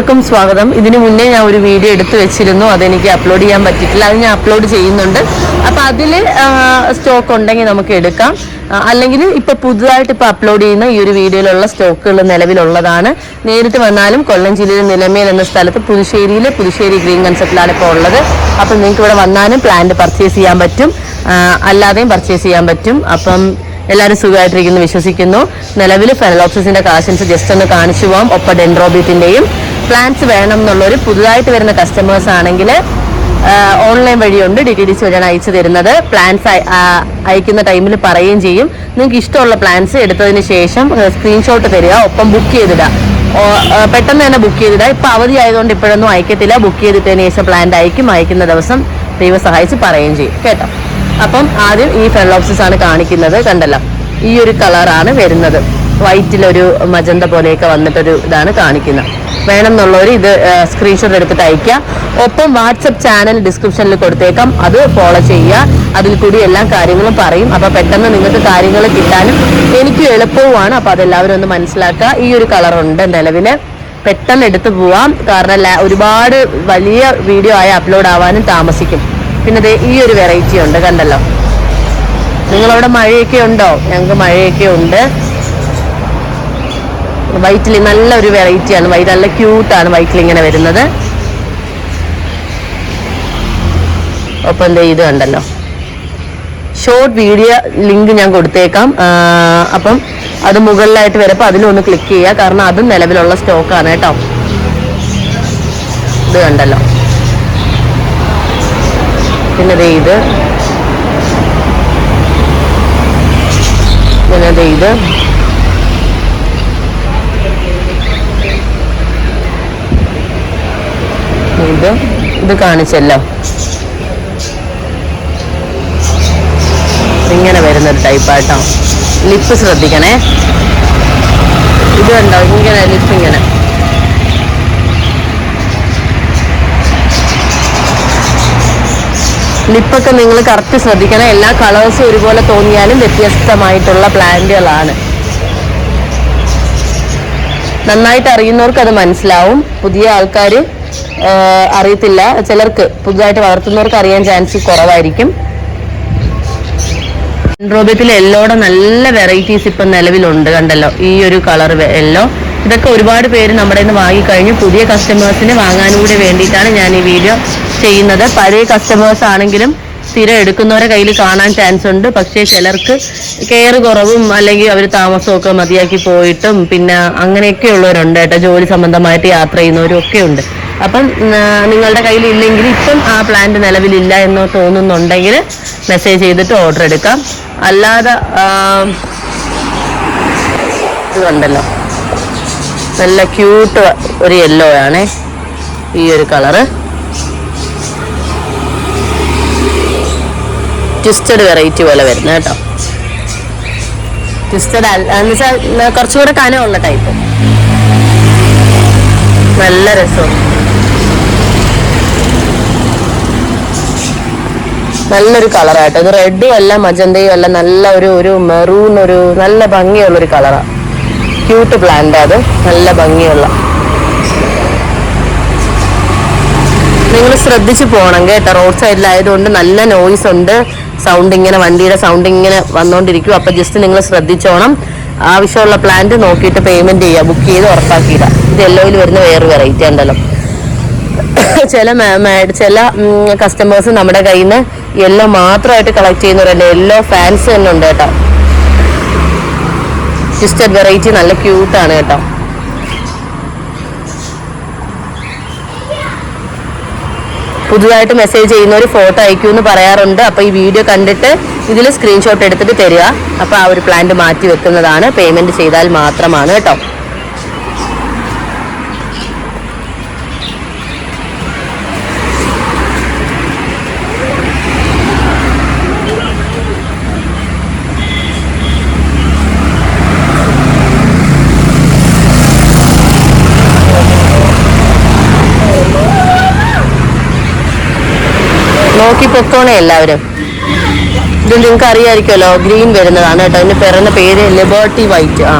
എല്ലാവർക്കും സ്വാഗതം. ഇതിനു മുന്നേ ഞാൻ ഒരു വീഡിയോ എടുത്തു വെച്ചിരുന്നു. അതെനിക്ക് അപ്ലോഡ് ചെയ്യാൻ പറ്റിയിട്ടില്ല. അത് ഞാൻ അപ്ലോഡ് ചെയ്യുന്നുണ്ട്. അപ്പോൾ അതിൽ സ്റ്റോക്ക് ഉണ്ടെങ്കിൽ നമുക്ക് എടുക്കാം. അല്ലെങ്കിൽ ഇപ്പോൾ പുതുതായിട്ട് ഇപ്പോൾ അപ്ലോഡ് ചെയ്യുന്ന ഈ ഒരു വീഡിയോയിലുള്ള സ്റ്റോക്കുകൾ നിലവിലുള്ളതാണ്. നേരിട്ട് വന്നാലും കൊല്ലം ജില്ലയിലെ നിലമേൽ എന്ന സ്ഥലത്ത് പുതുശ്ശേരിയിൽ പുതുശ്ശേരി ഗ്രീൻ കൺസെപ്റ്റിലാണ് ഇപ്പോൾ ഉള്ളത്. അപ്പോൾ നിങ്ങൾക്ക് ഇവിടെ വന്നാലും പ്ലാന്റ് പർച്ചേസ് ചെയ്യാൻ പറ്റും. അല്ലാതെയും പർച്ചേസ് ചെയ്യാൻ പറ്റും. അപ്പം എല്ലാവരും സുഖമായിട്ടിരിക്കുന്നു വിശ്വസിക്കുന്നു. നിലവിൽ ഫെനലോപ്സിന്റെ കളക്ഷൻസ് ജസ്റ്റ് ഒന്ന് കാണിച്ചു പോകാം ഒപ്പം ഡെൻഡ്രോബിയത്തിന്റെയും പ്ലാൻസ് വേണം എന്നുള്ളൊരു പുതുതായിട്ട് വരുന്ന കസ്റ്റമേഴ്സ് ആണെങ്കിൽ ഓൺലൈൻ വഴിയുണ്ട്. ഡി ടി ഡി സി വഴിയാണ് അയച്ചു തരുന്നത്. പ്ലാൻസ് അയക്കുന്ന ടൈമിൽ പറയുകയും ചെയ്യും. നിങ്ങൾക്ക് ഇഷ്ടമുള്ള പ്ലാൻസ് എടുത്തതിന് ശേഷം സ്ക്രീൻഷോട്ട് തരിക ഒപ്പം ബുക്ക് ചെയ്തിടുക. പെട്ടെന്ന് തന്നെ ബുക്ക് ചെയ്തിടുക. ഇപ്പം അവധി ആയതുകൊണ്ട് ഇപ്പോഴൊന്നും അയക്കത്തില്ല. ബുക്ക് ചെയ്തിട്ടതിന് ശേഷം പ്ലാന്റ് അയക്കും. അയക്കുന്ന ദിവസം ദൈവം സഹായിച്ച് പറയുകയും ചെയ്യും. കേട്ടോ? അപ്പം ആദ്യം ഈ ഫെലോപ്സിസ് ആണ് കാണിക്കുന്നത്. കണ്ടല്ലോ? ഈ ഒരു കളറാണ് വരുന്നത്. വൈറ്റിലൊരു മജന്ത പോലെയൊക്കെ വന്നിട്ടൊരു ഇതാണ് കാണിക്കുന്നത്. വേണം എന്നുള്ളവർ ഇത് സ്ക്രീൻഷോട്ട് എടുത്തിട്ട് അയക്കാം ഒപ്പം വാട്സപ്പ് ചാനൽ ഡിസ്ക്രിപ്ഷനിൽ കൊടുത്തേക്കാം. അത് ഫോളോ ചെയ്യുക. അതിൽ കൂടി എല്ലാ കാര്യങ്ങളും പറയും. അപ്പോൾ പെട്ടെന്ന് നിങ്ങൾക്ക് കാര്യങ്ങൾ കിട്ടാനും എനിക്കും എളുപ്പവുമാണ്. അപ്പോൾ അതെല്ലാവരും ഒന്ന് മനസ്സിലാക്കുക. ഈ ഒരു കളറുണ്ട് നിലവിൽ പെട്ടെന്ന് എടുത്തു പോവാം. കാരണം ഒരുപാട് വലിയ വീഡിയോ ആയി അപ്ലോഡ് ആവാനും താമസിക്കും. പിന്നെ ഈ ഒരു വെറൈറ്റി ഉണ്ട് കണ്ടല്ലോ. നിങ്ങളവിടെ മഴയൊക്കെ ഉണ്ടോ? ഞങ്ങൾക്ക് മഴയൊക്കെ ഉണ്ട്. വൈറ്റിൽ നല്ലൊരു വെറൈറ്റിയാണ്. വൈറ്റ് നല്ല ക്യൂട്ടാണ് വൈറ്റിൽ ഇങ്ങനെ വരുന്നത്. ഒപ്പം ഇത് കണ്ടല്ലോ. ഷോർട്ട് വീഡിയോ ലിങ്ക് ഞാൻ കൊടുത്തേക്കാം. അപ്പം അത് മുകളിലായിട്ട് വരപ്പോൾ അതിലൊന്ന് ക്ലിക്ക് ചെയ്യുക. കാരണം അതും നിലവിലുള്ള സ്റ്റോക്കാണ് കേട്ടോ. ഇത് കണ്ടല്ലോ. പിന്നെ ദേ ഇത്. പിന്നെ ദേ ഇത്. ഇത് ഇത് കാണിച്ചല്ലോ. ഇങ്ങനെ വരുന്ന വരുന്നൊരു ടൈപ്പാട്ടോ ലിപ്പ് ശ്രദ്ധിക്കണേ. ഇത് കണ്ടോ? ഇങ്ങനെ ലിപ്പ് ഇങ്ങനെ. ലിപ്പൊക്കെ നിങ്ങൾ കറക്റ്റ് ശ്രദ്ധിക്കണം. എല്ലാ കളേഴ്സും ഒരുപോലെ തോന്നിയാലും വ്യത്യസ്തമായിട്ടുള്ള പ്ലാന്റുകളാണ് നന്നായിട്ട് അറിയുന്നവർക്ക് അത് മനസ്സിലാവും. പുതിയ ആൾക്കാർ അറിയത്തില്ല. ചിലർക്ക് പുതുതായിട്ട് വളർത്തുന്നവർക്ക് അറിയാൻ ചാൻസ് കുറവായിരിക്കും. റോബിയത്തിൽ യെല്ലോടെ നല്ല വെറൈറ്റീസ് ഇപ്പം നിലവിലുണ്ട് കണ്ടല്ലോ. ഈ ഒരു കളർ യെല്ലോ. ഇതൊക്കെ ഒരുപാട് പേര് നമ്മുടെ നിന്ന് വാങ്ങിക്കഴിഞ്ഞു. പുതിയ കസ്റ്റമേഴ്സിന് വാങ്ങാനും കൂടി വേണ്ടിയിട്ടാണ് ഞാൻ ഈ വീഡിയോ ചെയ്യുന്നത്. പഴയ കസ്റ്റമേഴ്സ് ആണെങ്കിലും സ്ഥിരം എടുക്കുന്നവരെ കയ്യിൽ കാണാൻ ചാൻസ് ഉണ്ട്. പക്ഷേ ചിലർക്ക് കെയർ കുറവും അല്ലെങ്കിൽ അവർ താമസമൊക്കെ മതിയാക്കി പോയിട്ടും പിന്നെ അങ്ങനെയൊക്കെ ഉള്ളവരുണ്ട് കേട്ടോ. ജോലി സംബന്ധമായിട്ട് യാത്ര ചെയ്യുന്നവരും ഒക്കെ ഉണ്ട്. അപ്പം നിങ്ങളുടെ കയ്യിൽ ഇല്ലെങ്കിൽ ഇപ്പം ആ പ്ലാന്റ് നിലവിലില്ല എന്ന് തോന്നുന്നുണ്ടെങ്കിൽ മെസ്സേജ് ചെയ്തിട്ട് ഓർഡർ എടുക്കാം. അല്ലാതെ ഉണ്ടല്ലോ നല്ല ക്യൂട്ട് ഒരു യെല്ലോ ആണേ. ഈ ഒരു കളറ് ട്വിസ്റ്റഡ് വെറൈറ്റി പോലെ വരുന്നത് കേട്ടോ. ട്വിസ്റ്റഡ് വെച്ചാൽ കുറച്ചുകൂടെ കനമുള്ള ടൈപ്പ് നല്ല രസം നല്ലൊരു കളറായിട്ട് ഇത് റെഡും അല്ല മജന്തയും അല്ല നല്ല ഒരു ഒരു മെറൂൺ ഒരു നല്ല ഭംഗിയുള്ളൊരു കളറാണ് ക്യൂട്ട് പ്ലാന്റ് അത്. നല്ല ഭംഗിയുള്ള. നിങ്ങൾ ശ്രദ്ധിച്ച് പോകണം കേട്ടോ. റോഡ് സൈഡിലായതുകൊണ്ട് നല്ല നോയ്സ് ഉണ്ട്. സൗണ്ട് ഇങ്ങനെ വണ്ടിയുടെ സൗണ്ട് ഇങ്ങനെ വന്നുകൊണ്ടിരിക്കും അപ്പൊ ജസ്റ്റ് നിങ്ങൾ ശ്രദ്ധിച്ചോണം. ആവശ്യമുള്ള പ്ലാന്റ് നോക്കിയിട്ട് പേയ്മെന്റ് ചെയ്യുക ബുക്ക് ചെയ്ത് ഉറപ്പാക്കിയിടുക ഇത് യെല്ലോയിൽ വരുന്ന വേറെ വെറൈറ്റി ഉണ്ടല്ലോ. ചില ചില കസ്റ്റമേഴ്സ് നമ്മുടെ കയ്യിൽ നിന്ന് യെല്ലോ മാത്രമായിട്ട് കളക്ട് ചെയ്യുന്നവരുണ്ട് യെല്ലോ ഫാൻസ് തന്നെ ഉണ്ട് കേട്ടോ. ട്വിസ്റ്റഡ് വെറൈറ്റി നല്ല ക്യൂട്ടാണ് കേട്ടോ. പുതുതായിട്ട് മെസ്സേജ് ചെയ്യുന്ന ഒരു ഫോട്ടോ അയക്കൂ എന്ന് പറയാറുണ്ട്. അപ്പോൾ ഈ വീഡിയോ കണ്ടിട്ട് ഇതിൽ സ്ക്രീൻഷോട്ട് എടുത്തിട്ട് തരിക. അപ്പോൾ ആ ഒരു പ്ലാന്റ് മാറ്റി വെക്കുന്നതാണ്. പേയ്മെന്റ് ചെയ്താൽ മാത്രമാണ് കേട്ടോ. നോക്കി പൊക്കോണേ എല്ലാവരും. ഇത് നിങ്ങൾക്ക് അറിയായിരിക്കുമല്ലോ ഗ്രീൻ വരുന്നതാണ് കേട്ടോ. അതിന് പിറന്ന പേര് ലിബേർട്ടി വൈറ്റ് ആ.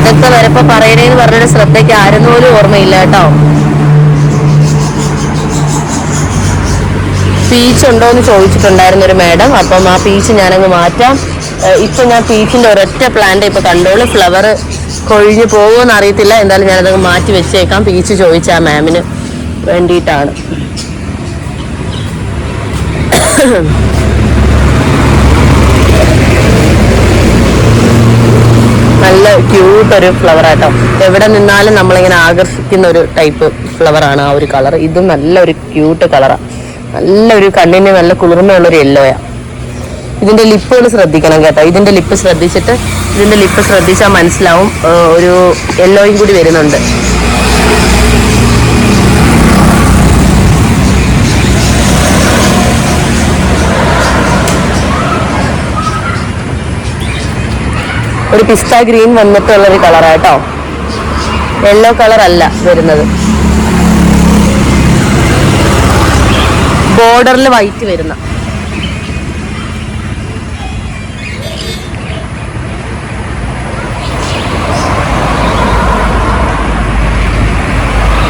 ഇതൊക്കെ വരപ്പോ പറയണേന്ന് പറഞ്ഞൊരു ശ്രദ്ധയ്ക്ക് ആരും പോലും ഓർമ്മയില്ല കേട്ടോ. പീച്ച് ഉണ്ടോ എന്ന് ചോദിച്ചിട്ടുണ്ടായിരുന്നൊരു ഒരു മാഡം. അപ്പം ആ പീച്ച് ഞാനങ്ങ് മാറ്റാം. ഇപ്പൊ ഞാൻ പീച്ചിന്റെ ഒരൊറ്റ പ്ലാന്റ് ഇപ്പൊ കണ്ടോളൂ ഫ്ലവർ കൊഴിഞ്ഞു പോകുമെന്ന് അറിയത്തില്ല. എന്തായാലും ഞാനത് മാറ്റി വെച്ചേക്കാം. പീച്ച് ചോദിച്ച ആ മാമിന് വേണ്ടിയിട്ടാണ്. നല്ല ക്യൂട്ട് ഒരു ഫ്ലവർ ആട്ടോ എവിടെ നിന്നാലും നമ്മളിങ്ങനെ ആകർഷിക്കുന്ന ഒരു ടൈപ്പ് ഫ്ലവറാണ് ആ ഒരു കളർ ഇതും നല്ലൊരു ക്യൂട്ട് കളറാണ് നല്ലൊരു കണ്ണിന് നല്ല കുളിർമയുള്ള ഒരു ലിപ്പ് ലിപ്പുകൾ ശ്രദ്ധിക്കണം കേട്ടോ. ഇതിന്റെ ലിപ്പ് ശ്രദ്ധിച്ചിട്ട് ഇതിന്റെ ലിപ്പ് ശ്രദ്ധിച്ചാൽ മനസ്സിലാവും ഒരു യെല്ലോയും കൂടി വരുന്നുണ്ട്. ഒരു പിസ്ത ഗ്രീൻ വന്നിട്ടുള്ള ഒരു കളറാട്ടോ യെല്ലോ കളർ അല്ല വരുന്നത്. ബോർഡറിൽ വൈറ്റ് വരുന്ന.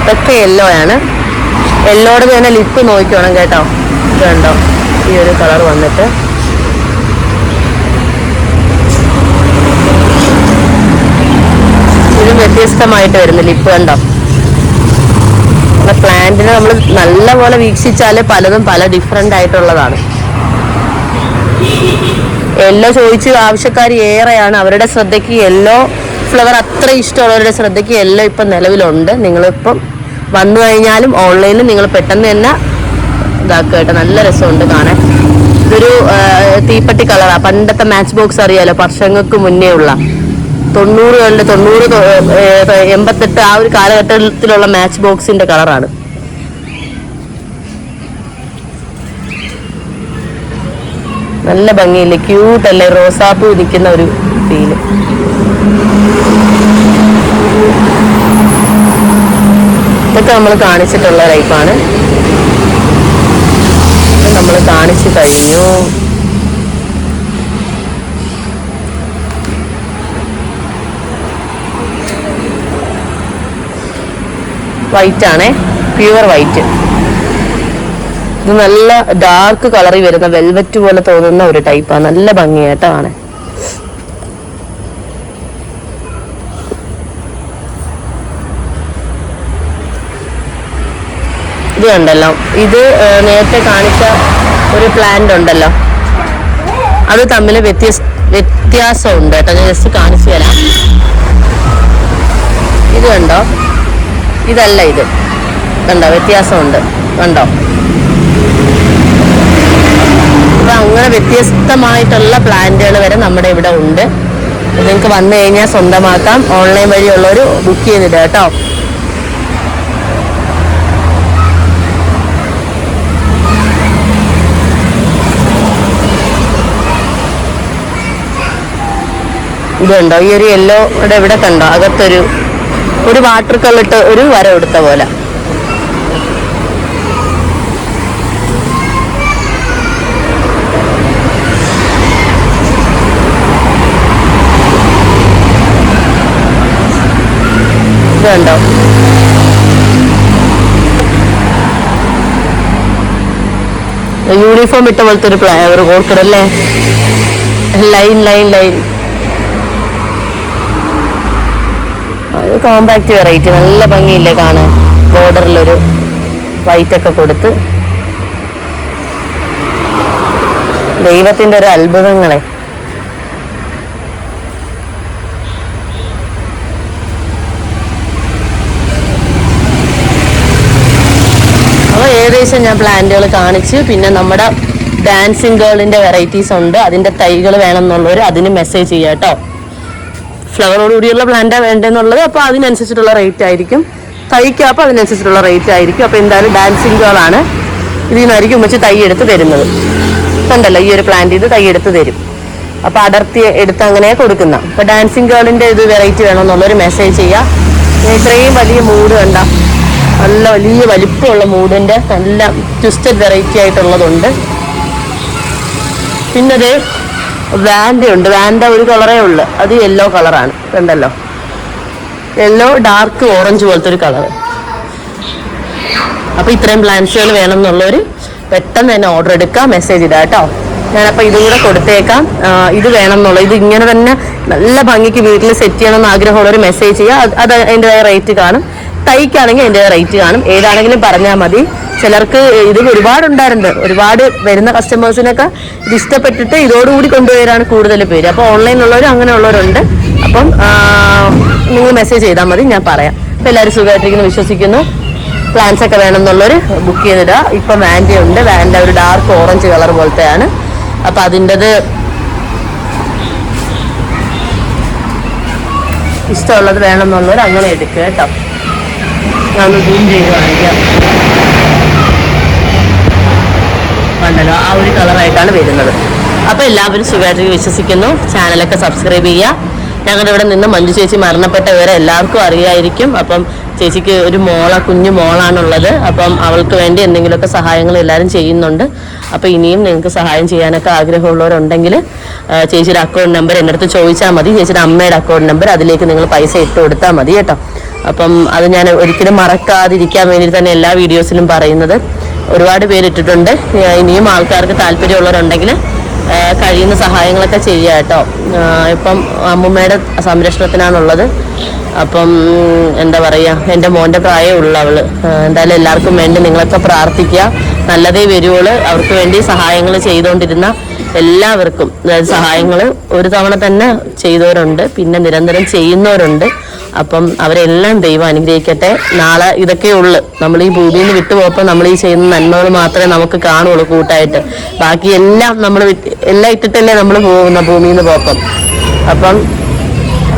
ഇതൊക്കെ യെല്ലോ ആണ്. യെല്ലോട് തന്നെ ലിപ്പ് നോക്കിക്കോണം കേട്ടോ. കണ്ടോ? ഈ ഒരു കളർ വന്നിട്ട്. ഇതും വ്യത്യസ്തമായിട്ട് വരുന്നു ലിപ്പ് കണ്ടോ? പ്ലാന്റിനെ നമ്മൾ നല്ലപോലെ വീക്ഷിച്ചാൽ പലതും പല ഡിഫറെന്റ് ആയിട്ടുള്ളതാണ്. യെല്ലോ ചോദിച്ച് ആവശ്യക്കാർ ഏറെയാണ്. അവരുടെ ശ്രദ്ധയ്ക്ക് യെല്ലോ ഫ്ലവർ അത്ര ഇഷ്ടമുള്ളവരുടെ ശ്രദ്ധയ്ക്ക് യെല്ലോ ഇപ്പം നിലവിലുണ്ട്. നിങ്ങളിപ്പം വന്നു കഴിഞ്ഞാലും ഓൺലൈനിൽ നിങ്ങൾ പെട്ടെന്ന് തന്നെ ഇതാക്കുക കേട്ടോ. നല്ല രസമുണ്ട് കാണാൻ. ഇതൊരു തീപ്പട്ടി കളറാണ് കളറാ പണ്ടത്തെ മാച്ച് ബോക്സ് അറിയാലോ വർഷങ്ങൾക്ക് മുന്നേ ഉള്ള. തൊണ്ണൂറുകളിൽ തൊണ്ണൂറ് എൺപത്തെട്ട് ആ ഒരു കാലഘട്ടത്തിലുള്ള മാച്ച് ബോക്സിന്റെ കളറാണ് നല്ല ഭംഗിയില്ലേ? ക്യൂട്ടല്ലേ റോസാപ്പൂ നിൽക്കുന്ന ഒരു ഫീൽ ഇതൊക്കെ നമ്മൾ കാണിച്ചിട്ടുള്ള ടൈപ്പാണ്. നമ്മൾ കാണിച്ചു കഴിഞ്ഞു. വൈറ്റ് ആണേ പ്യുവർ വൈറ്റ്. ഇത് നല്ല ഡാർക്ക് കളറി വരുന്ന വെൽവെറ്റ് പോലെ തോന്നുന്ന ഒരു ടൈപ്പാണ്. നല്ല ഭംഗിയായിട്ടാണ്. ഇത് കണ്ടല്ലോ ഇത് നേരത്തെ കാണിച്ച ഒരു പ്ലാന്റ് ഉണ്ടല്ലോ. അത് തമ്മിൽ വ്യത്യസ്ത വ്യത്യാസമുണ്ട് കേട്ടോ. ഞാൻ ജസ്റ്റ് കാണിച്ചു തരാം. ഇത് കണ്ടോ? ഇതല്ല ഇത്. കണ്ടോ? വ്യത്യാസമുണ്ട്. കണ്ടോ? അപ്പൊ അങ്ങനെ വ്യത്യസ്തമായിട്ടുള്ള പ്ലാന്റുകൾ വരെ നമ്മുടെ ഇവിടെ ഉണ്ട്. നിങ്ങൾക്ക് വന്നു കഴിഞ്ഞാൽ സ്വന്തമാക്കാം. ഓൺലൈൻ വഴിയുള്ളവർ ബുക്ക് ചെയ്തിട്ട് കേട്ടോ. ഇത് കണ്ടോ ഈ ഒരു യെല്ലോ ഇവിടെ കണ്ടോ? അകത്തൊരു ഒരു വാട്ടർ കളറിട്ട് ഒരു വര കൊടുത്ത പോലെ. ഇതുണ്ടോ? യൂണിഫോം ഇട്ട പോലത്തെ ഒരു പ്ലാ ഒരു ലൈൻ ലൈൻ ലൈൻ. അത് കോമ്പാക്ട് വെറൈറ്റി നല്ല ഭംഗിയില്ലേ കാണാൻ? ബോർഡറിലൊരു വൈറ്റ് ഒക്കെ കൊടുത്ത്. ദൈവത്തിന്റെ ഒരു അത്ഭുതങ്ങളെ. അപ്പോൾ ഏകദേശം ഞാൻ പ്ലാന്റുകൾ കാണിച്ച് പിന്നെ നമ്മുടെ ഡാൻസിങ് ഗേളിന്റെ വെറൈറ്റീസ് ഉണ്ട്. അതിന്റെ തൈകൾ വേണമെന്നുള്ളവർ അതിന് മെസ്സേജ് ചെയ്യാം കേട്ടോ. ഫ്ലവറോട് കൂടിയുള്ള പ്ലാന്റാണ് വേണ്ടതെന്നുള്ളത് അപ്പോൾ അതിനനുസരിച്ചിട്ടുള്ള റേറ്റ് ആയിരിക്കും. തൈക്കാപ്പം അതിനനുസരിച്ചിട്ടുള്ള റേറ്റ് ആയിരിക്കും. അപ്പോൾ എന്തായാലും ഡാൻസിങ് ഗേളാണ് ഇതിൽ നിന്നായിരിക്കും ഉമ്മച്ച് തൈ എടുത്ത് തരുന്നത്. കണ്ടല്ലോ ഈ ഒരു പ്ലാന്റ് ഇത് തൈ എടുത്ത് തരും. അപ്പോൾ അടർത്തി എടുത്ത് അങ്ങനെ കൊടുക്കുന്ന. അപ്പോൾ ഡാൻസിങ് ഗേളിന്റെ ഇത് വെറൈറ്റി വേണമെന്നുള്ളൊരു മെസ്സേജ് ചെയ്യുക ഇത്രയും വലിയ മൂഡ് കണ്ട നല്ല വലിയ വലിപ്പമുള്ള മൂഡിന്റെ നല്ല ട്വിസ്റ്റഡ് വെറൈറ്റി ആയിട്ടുള്ളതുണ്ട്. പിന്നെ വാൻഡ ഉണ്ട്. വാൻഡ ഒരു കളറേ ഉള്ളു. അത് യെല്ലോ കളറാണ് കണ്ടല്ലോ? യെല്ലോ ഡാർക്ക് ഓറഞ്ച് പോലത്തെ ഒരു കളർ അപ്പൊ ഇത്രയും പ്ലാൻസുകൾ വേണം എന്നുള്ളവർ പെട്ടെന്ന് തന്നെ ഓർഡർ എടുക്കുക മെസ്സേജ് ഇടാം കേട്ടോ. ഞാനപ്പോൾ ഇതും കൂടെ കൊടുത്തേക്കാം. ഇത് വേണം എന്നുള്ളത് ഇത് ഇങ്ങനെ തന്നെ നല്ല ഭംഗിക്ക് വീട്ടിൽ സെറ്റ് ചെയ്യണമെന്ന് ആഗ്രഹമുള്ളവർ മെസ്സേജ് ചെയ്യുക അത് അതിന്റെതായ റേറ്റ് കാണും. തൈക്കാണെങ്കിൽ അതിന്റെ റേറ്റ് കാണും. ഏതാണെങ്കിലും പറഞ്ഞാൽ മതി. ചിലർക്ക് ഇത് ഒരുപാടുണ്ടായിട്ടുണ്ട്. ഒരുപാട് വരുന്ന കസ്റ്റമേഴ്സിനൊക്കെ ഇത് ഇഷ്ടപ്പെട്ടിട്ട് ഇതോടുകൂടി കൊണ്ടുവരാണ് കൂടുതൽ പേര്. അപ്പോൾ ഓൺലൈനിലുള്ളവരും അങ്ങനെയുള്ളവരുണ്ട്. അപ്പം നിങ്ങൾ മെസ്സേജ് ചെയ്താൽ മതി ഞാൻ പറയാം. അപ്പോൾ എല്ലാവരും സുഖമായിട്ടിരിക്കുന്നു വിശ്വസിക്കുന്നു. പ്ലാൻസ് ഒക്കെ വേണമെന്നുള്ളവർ ബുക്ക് ചെയ്തിടുക. ഇപ്പം വാന്റെ ഉണ്ട്. വാൻഡ ഒരു ഡാർക്ക് ഓറഞ്ച് കളർ പോലത്തെയാണ്. അപ്പം അതിന്റെത് ഇഷ്ടമുള്ളത് വേണമെന്നുള്ളവർ അങ്ങനെ എടുക്കുക കേട്ടോ. ഞാൻ സൂം ചെയ്ത് കാണിക്കാം. കണ്ടല്ലോ ആ ഒരു കളറായിട്ടാണ് വരുന്നത്. അപ്പോൾ എല്ലാവരും സുഖമായിട്ട് വിശ്വസിക്കുന്നു. ചാനലൊക്കെ സബ്സ്ക്രൈബ് ചെയ്യുക. ഞങ്ങളുടെ ഇവിടെ നിന്ന് മഞ്ജു ചേച്ചി മരണപ്പെട്ട വിവരം എല്ലാവർക്കും അറിയായിരിക്കും. അപ്പം ചേച്ചിക്ക് ഒരു മോള കുഞ്ഞു മോളാണുള്ളത്. അപ്പം അവൾക്ക് വേണ്ടി എന്തെങ്കിലുമൊക്കെ സഹായങ്ങൾ എല്ലാവരും ചെയ്യുന്നുണ്ട്. അപ്പോൾ ഇനിയും നിങ്ങൾക്ക് സഹായം ചെയ്യാനൊക്കെ ആഗ്രഹമുള്ളവരുണ്ടെങ്കിൽ ചേച്ചിയുടെ അക്കൗണ്ട് നമ്പർ എന്റെ അടുത്ത് ചോദിച്ചാൽ മതി. ചേച്ചിയുടെ അമ്മയുടെ അക്കൗണ്ട് നമ്പർ അതിലേക്ക് നിങ്ങൾ പൈസ ഇട്ട് കൊടുത്താൽ മതി കേട്ടോ. അപ്പം അത് ഞാൻ ഒരിക്കലും മറക്കാതിരിക്കാൻ വേണ്ടി തന്നെ എല്ലാ വീഡിയോസിലും പറയുന്നത്. ഒരുപാട് പേരിട്ടിട്ടുണ്ട്. ഇനിയും ആൾക്കാർക്ക് താല്പര്യമുള്ളവരുണ്ടെങ്കിൽ കഴിയുന്ന സഹായങ്ങളൊക്കെ ചെയ്യുക കേട്ടോ. ഇപ്പം അമ്മുമ്മയുടെ സംരക്ഷണത്തിനാണുള്ളത്. അപ്പം എന്താ പറയുക എന്റെ മോന്റെ പ്രായമുള്ള ഏഹ് എന്തായാലും എല്ലാവർക്കും വേണ്ടി നിങ്ങളൊക്കെ പ്രാർത്ഥിക്കുക. നല്ലതേ വരുവുള്ളൂ അവർക്ക് വേണ്ടി സഹായങ്ങൾ ചെയ്തുകൊണ്ടിരുന്ന എല്ലാവർക്കും. സഹായങ്ങൾ ഒരു തവണ തന്നെ ചെയ്തവരുണ്ട്. പിന്നെ നിരന്തരം ചെയ്യുന്നവരുണ്ട്. അപ്പം അവരെല്ലാം ദൈവം അനുഗ്രഹിക്കട്ടെ. നാളെ ഇതൊക്കെ ഉള്ളു. നമ്മൾ ഈ ഭൂമിയിൽ നിന്ന് വിട്ടുപോയപ്പോൾ നമ്മൾ ഈ ചെയ്യുന്ന നന്മകൾ മാത്രമേ നമുക്ക് കാണുള്ളൂ കൂട്ടായിട്ട്. ബാക്കി എല്ലാം നമ്മൾ എല്ലാം ഇട്ടിട്ടല്ലേ നമ്മൾ പോകുന്ന ഭൂമിയിൽ നിന്ന് പോപ്പം അപ്പം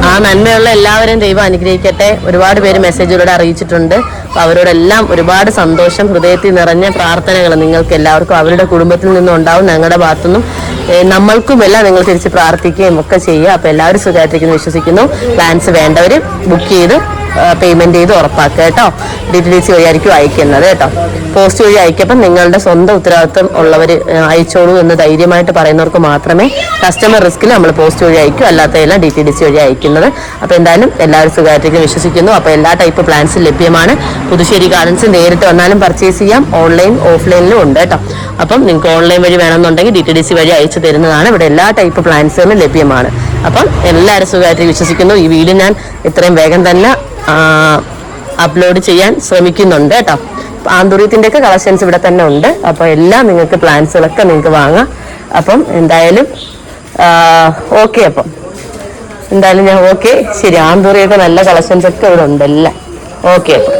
ആ നന്മയുള്ള എല്ലാവരെയും ദൈവം അനുഗ്രഹിക്കട്ടെ. ഒരുപാട് പേര് മെസ്സേജിലൂടെ അറിയിച്ചിട്ടുണ്ട്. അപ്പോൾ അവരോടെല്ലാം ഒരുപാട് സന്തോഷം ഹൃദയത്തിൽ നിറഞ്ഞ പ്രാർത്ഥനകൾ നിങ്ങൾക്ക് എല്ലാവർക്കും അവരുടെ കുടുംബത്തിൽ നിന്നും ഉണ്ടാവും ഞങ്ങളുടെ ഭാഗത്തുനിന്നും നമ്മൾക്കും എല്ലാം നിങ്ങൾ തിരിച്ച് പ്രാർത്ഥിക്കുകയും ഒക്കെ ചെയ്യുക. അപ്പോൾ എല്ലാവരും സുഖമായിട്ടിരിക്കുന്നു വിശ്വസിക്കുന്നു. പ്ലാൻസ് വേണ്ടവർ ബുക്ക് ചെയ്ത് പേയ്മെന്റ് ചെയ്ത് ഉറപ്പാക്കുക കേട്ടോ. ഡി ടി ഡി സി വഴി ആയിരിക്കും അയക്കുന്നത് കേട്ടോ. പോസ്റ്റ് വഴി അയക്കപ്പം നിങ്ങളുടെ സ്വന്തം ഉത്തരവാദിത്വം ഉള്ളവർ അയച്ചോളൂ എന്ന് ധൈര്യമായിട്ട് പറയുന്നവർക്ക് മാത്രമേ കസ്റ്റമർ റിസ്കിൽ നമ്മൾ പോസ്റ്റ് വഴി അയക്കും. അല്ലാത്തതെല്ലാം ഡി ടി ഡി സി വഴി അയക്കുന്നത്. അപ്പോൾ എന്തായാലും എല്ലാവരും സുഖമായിട്ടേക്ക് വിശ്വസിക്കുന്നു. അപ്പോൾ എല്ലാ ടൈപ്പ് പ്ലാൻസും ലഭ്യമാണ്. പുതുശ്ശേരി ഗാർഡൻസ് നേരിട്ട് വന്നാലും പർച്ചേസ് ചെയ്യാം. ഓൺലൈൻ ഓഫ്ലൈനിലും ഉണ്ട് കേട്ടോ. അപ്പം നിങ്ങൾക്ക് ഓൺലൈൻ വഴി വേണമെന്നുണ്ടെങ്കിൽ ഡി ടി ഡി സി വഴി അയച്ചു തരുന്നതാണ്. ഇവിടെ എല്ലാ ടൈപ്പ് പ്ലാൻസുകളും ലഭ്യമാണ്. അപ്പം എല്ലാവരും സുഖമായിട്ട് വിശ്വസിക്കുന്നു. ഈ വീട് ഞാൻ ഇത്രയും വേഗം തന്നെ അപ്ലോഡ് ചെയ്യാൻ ശ്രമിക്കുന്നുണ്ട് കേട്ടോ. ആന്തൂര്യത്തിന്റെ ഒക്കെ കളക്ഷൻസ് ഇവിടെ തന്നെ ഉണ്ട്. അപ്പോൾ എല്ലാം നിങ്ങൾക്ക് പ്ലാൻസുകളൊക്കെ നിങ്ങൾക്ക് വാങ്ങാം. അപ്പം എന്തായാലും ഓക്കെ അപ്പം. എന്തായാലും ഞാൻ ഓക്കെ ശരി ആന്തൂറിയൊക്കെ നല്ല കളക്ഷൻസ് ഒക്കെ ഇവിടെ ഉണ്ട് എല്ലാം. ഓക്കെ അപ്പം.